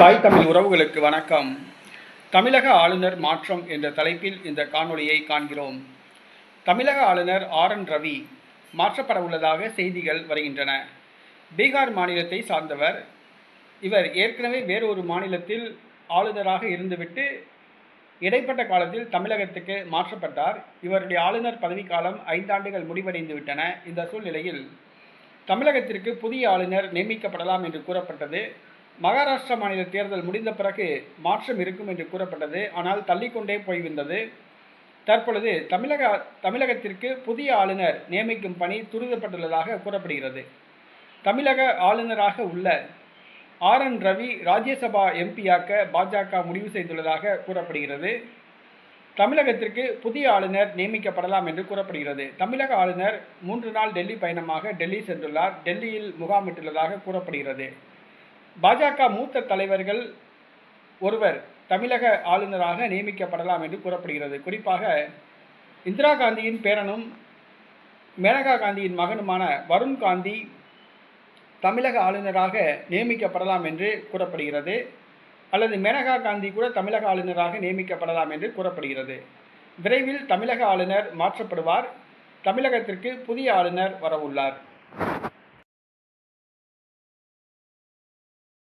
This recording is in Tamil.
தாய் தமிழ் உறவுகளுக்கு வணக்கம். தமிழக ஆளுநர் மாற்றம் என்ற தலைப்பில் இந்த காணொளியை காண்கிறோம். தமிழக ஆளுநர் ஆர் என் ரவி மாற்றப்பட உள்ளதாக செய்திகள் வருகின்றன. பீகார் மாநிலத்தை சார்ந்தவர். இவர் ஏற்கனவே வேறொரு மாநிலத்தில் ஆளுநராக இருந்துவிட்டு இடைப்பட்ட காலத்தில் தமிழகத்துக்கு மாற்றப்பட்டார். இவருடைய ஆளுநர் பதவிக்காலம் ஐந்தாண்டுகள் முடிவடைந்து விட்டன இந்த சூழ்நிலையில் தமிழகத்திற்கு புதிய ஆளுநர் நியமிக்கப்படலாம் என்று கூறப்பட்டது. மகாராஷ்டிரா மாநில தேர்தல் முடிந்த பிறகு மாற்றம் இருக்கும் என்று கூறப்பட்டது. ஆனால் தள்ளிக்கொண்டே போய்விருந்தது தற்பொழுது தமிழக தமிழகத்திற்கு புதிய ஆளுநர் நியமிக்கும் பணி துரிதப்பட்டுள்ளதாக கூறப்படுகிறது. தமிழக ஆளுநராக உள்ள ஆர். என். ரவி ராஜ்யசபா எம்பியாக்க பாஜக முடிவு செய்துள்ளதாக கூறப்படுகிறது. தமிழகத்திற்கு புதிய ஆளுநர் நியமிக்கப்படலாம் என்று கூறப்படுகிறது. தமிழக ஆளுநர் மூன்று நாள் டெல்லி பயணமாக டெல்லி சென்றுள்ளார். டெல்லியில் முகாமிட்டுள்ளதாக கூறப்படுகிறது. பாஜக மூத்த தலைவர்கள் ஒருவர் தமிழக ஆளுநராக நியமிக்கப்படலாம் என்று கூறப்படுகிறது. குறிப்பாக இந்திரா காந்தியின் பேரனும் மேனகா காந்தியின் மகனுமான வருண் காந்தி தமிழக ஆளுநராக நியமிக்கப்படலாம் என்று கூறப்படுகிறது. அல்லது மேனகா காந்தி கூட தமிழக ஆளுநராக நியமிக்கப்படலாம் என்று கூறப்படுகிறது. விரைவில் தமிழக ஆளுநர் மாற்றப்படுவார். தமிழகத்திற்கு புதிய ஆளுநர் வரவுள்ளார்.